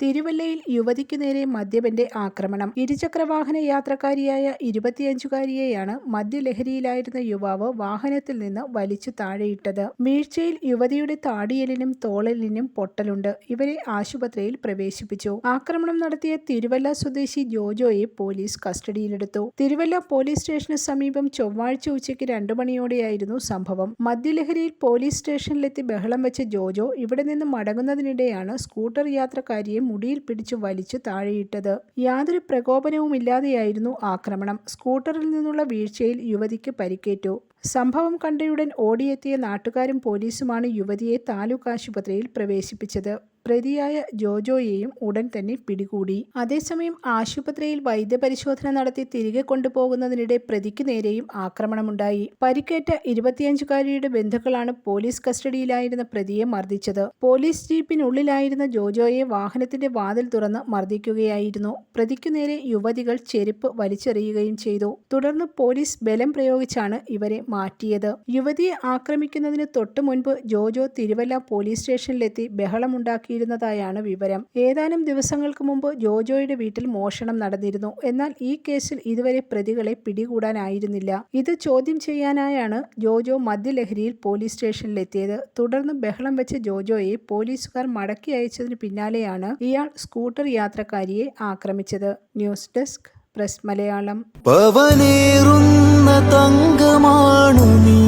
തിരുവല്ലയിൽ യുവതിക്കു നേരെ മദ്യപന്റെ ആക്രമണം. ഇരുചക്രവാഹന യാത്രക്കാരിയായ ഇരുപത്തിയഞ്ചുകാരിയെയാണ് മദ്യലഹരിയിലായിരുന്ന യുവാവ് വാഹനത്തിൽ നിന്ന് വലിച്ചു താഴെയിട്ടത്. വീഴ്ചയിൽ യുവതിയുടെ താടിയലിനും തോളലിനും പൊട്ടലുണ്ട്. ഇവരെ ആശുപത്രിയിൽ പ്രവേശിപ്പിച്ചു. ആക്രമണം നടത്തിയ തിരുവല്ല സ്വദേശി ജോജോയെ പോലീസ് കസ്റ്റഡിയിലെടുത്തു. തിരുവല്ല പോലീസ് സ്റ്റേഷന് സമീപം ചൊവ്വാഴ്ച ഉച്ചയ്ക്ക് രണ്ടു മണിയോടെയായിരുന്നു സംഭവം. മദ്യലഹരിയിൽ പോലീസ് സ്റ്റേഷനിലെത്തി ബഹളം വെച്ച ജോജോ ഇവിടെ നിന്ന് മടങ്ങുന്നതിനിടെയാണ് സ്കൂട്ടർ യാത്രക്കാരിയെ മുടിയിൽ പിടിച്ചു വലിച്ചു താഴെയിട്ടത്. യാതൊരു പ്രകോപനവുമില്ലാതെയായിരുന്നു ആക്രമണം. സ്കൂട്ടറിൽ നിന്നുള്ള വീഴ്ചയിൽ യുവതിക്ക് പരിക്കേറ്റു. സംഭവം കണ്ടയുടൻ ഓടിയെത്തിയ നാട്ടുകാരും പോലീസുമാണ് യുവതിയെ താലൂക്ക് ആശുപത്രിയിൽ പ്രവേശിപ്പിച്ചത്. പ്രതിയായ ജോജോയെയും ഉടൻ തന്നെ പിടികൂടി. അതേസമയം ആശുപത്രിയിൽ വൈദ്യപരിശോധന നടത്തി തിരികെ കൊണ്ടുപോകുന്നതിനിടെ പ്രതിക്ക് നേരെയും ആക്രമണമുണ്ടായി. പരിക്കേറ്റ ഇരുപത്തിയഞ്ചുകാരിയുടെ ബന്ധുക്കളാണ് പോലീസ് കസ്റ്റഡിയിലായിരുന്ന പ്രതിയെ മർദ്ദിച്ചത്. പോലീസ് ജീപ്പിനുള്ളിലായിരുന്ന ജോജോയെ വാഹനത്തിന്റെ വാതിൽ തുറന്ന് മർദ്ദിക്കുകയായിരുന്നു. പ്രതിക്കു നേരെ യുവതികൾ ചെരുപ്പ് വലിച്ചെറിയുകയും ചെയ്തു. തുടർന്ന് പോലീസ് ബലം പ്രയോഗിച്ചാണ് ഇവരെ മാറ്റിയത്. യുവതിയെ ആക്രമിക്കുന്നതിന് തൊട്ടു മുൻപ് ജോജോ തിരുവല്ല പോലീസ് സ്റ്റേഷനിലെത്തി ബഹളമുണ്ടാക്കിയിരുന്നതായാണ് വിവരം. ഏതാനും ദിവസങ്ങൾക്ക് മുമ്പ് ജോജോയുടെ വീട്ടിൽ മോഷണം നടന്നിരുന്നു. എന്നാൽ ഈ കേസിൽ ഇതുവരെ പ്രതികളെ പിടികൂടാനായിരുന്നില്ല. ഇത് ചോദ്യം ചെയ്യാനായാണ് ജോജോ മദ്യലഹരിയിൽ പോലീസ് സ്റ്റേഷനിലെത്തിയത്. തുടർന്ന് ബഹളം വെച്ച ജോജോയെ പോലീസുകാർ മടക്കി അയച്ചതിന് പിന്നാലെയാണ് ഇയാൾ സ്കൂട്ടർ യാത്രക്കാരിയെ ആക്രമിച്ചത്. News desk press Malayalam. പവനേറുന്ന തങ്കമാണു നീ.